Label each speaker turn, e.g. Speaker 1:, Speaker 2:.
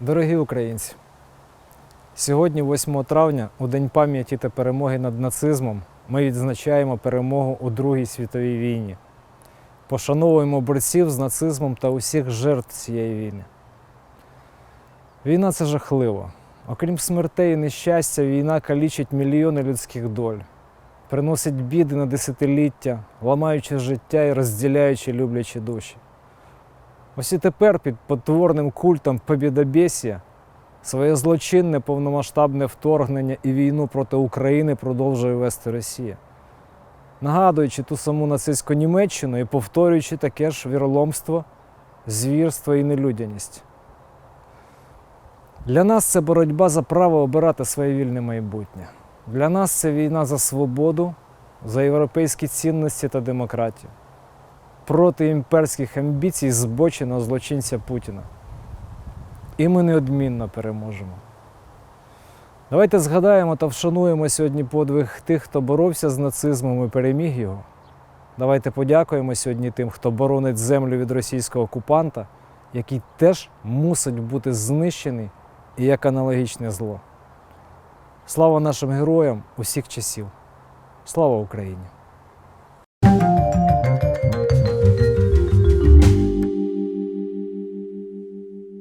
Speaker 1: Дорогі українці, сьогодні, 8 травня, у День пам'яті та перемоги над нацизмом, ми відзначаємо перемогу у Другій світовій війні. Пошановуємо борців з нацизмом та усіх жертв цієї війни. Війна це жахливо. Окрім смертей і нещастя, війна калічить мільйони людських доль, приносить біди на десятиліття, ламаючи життя і розділяючи люблячі душі. Ось і тепер під потворним культом побідобєсія своє злочинне повномасштабне вторгнення і війну проти України продовжує вести Росія, нагадуючи ту саму нацистську Німеччину і повторюючи таке ж віроломство, звірство і нелюдяність. Для нас це боротьба за право обирати своє вільне майбутнє. Для нас це війна за свободу, за європейські цінності та демократію проти імперських амбіцій збоченого злочинця Путіна. І ми неодмінно переможемо. Давайте згадаємо та вшануємо сьогодні подвиг тих, хто боровся з нацизмом і переміг його. Давайте подякуємо сьогодні тим, хто боронить землю від російського окупанта, який теж мусить бути знищений і як аналогічне зло. Слава нашим героям усіх часів! Слава Україні!